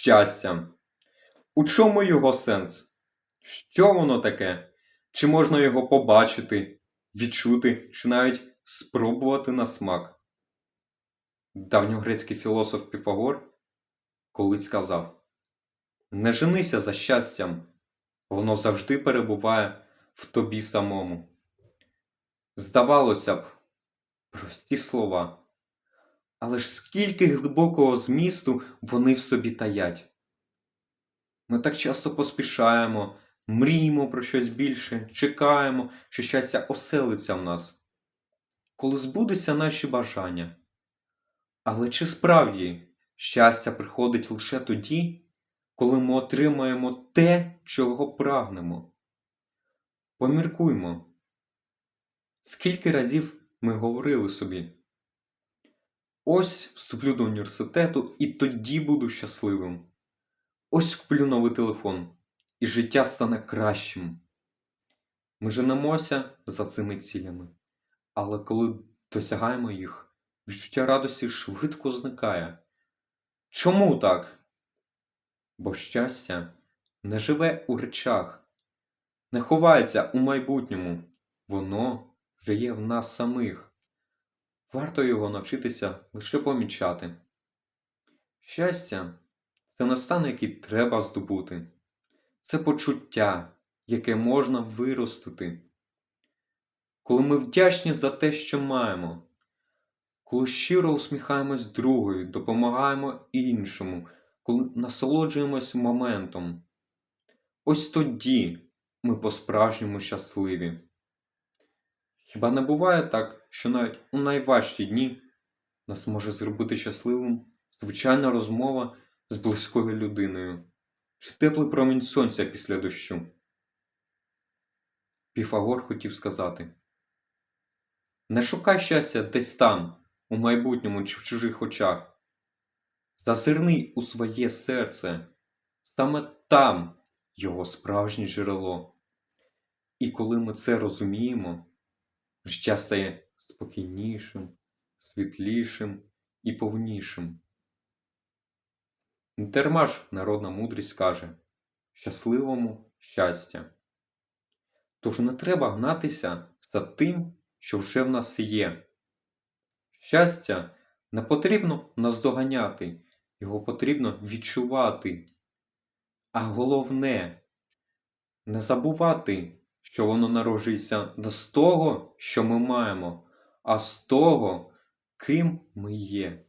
щастя. У чому його сенс? Що воно таке? Чи можна його побачити, відчути, чи навіть спробувати на смак? Давньогрецький філософ Піфагор колись сказав: Не женися за щастям, воно завжди перебуває в тобі самому. Здавалося б, прості слова. Але ж скільки глибокого змісту вони в собі таять. Ми так часто поспішаємо, мріємо про щось більше, чекаємо, що щастя оселиться в нас, коли збудуться наші бажання. Але чи справді щастя приходить лише тоді, коли ми отримаємо те, чого прагнемо? Поміркуймо. Скільки разів ми говорили собі? Ось вступлю до університету і тоді буду щасливим. Ось куплю новий телефон, і життя стане кращим. Ми женемося за цими цілями, але коли досягаємо їх, відчуття радості швидко зникає. Чому так? Бо щастя не живе у речах, не ховається у майбутньому, воно вже є в нас самих. Варто його навчитися лише помічати. Щастя це не стан, який треба здобути, це почуття, яке можна виростити. Коли ми вдячні за те, що маємо, коли щиро усміхаємось другою, допомагаємо іншому, коли насолоджуємось моментом, ось тоді ми по-справжньому щасливі. Хіба не буває так, що навіть у найважчі дні нас може зробити щасливим звичайна розмова з близькою людиною чи теплий промінь сонця після дощу? Піфагор хотів сказати: Не шукай щастя десь там, у майбутньому чи в чужих очах. Зазирни у своє серце, саме там його справжнє джерело. І коли ми це розуміємо, життя стає спокійнішим, світлішим і повнішим. Не народна мудрість каже щасливому щастя. Тож не треба гнатися за тим, що вже в нас є. Щастя не потрібно наздоганяти, його потрібно відчувати. А головне не забувати що воно народжується не з того, що ми маємо, а з того, ким ми є.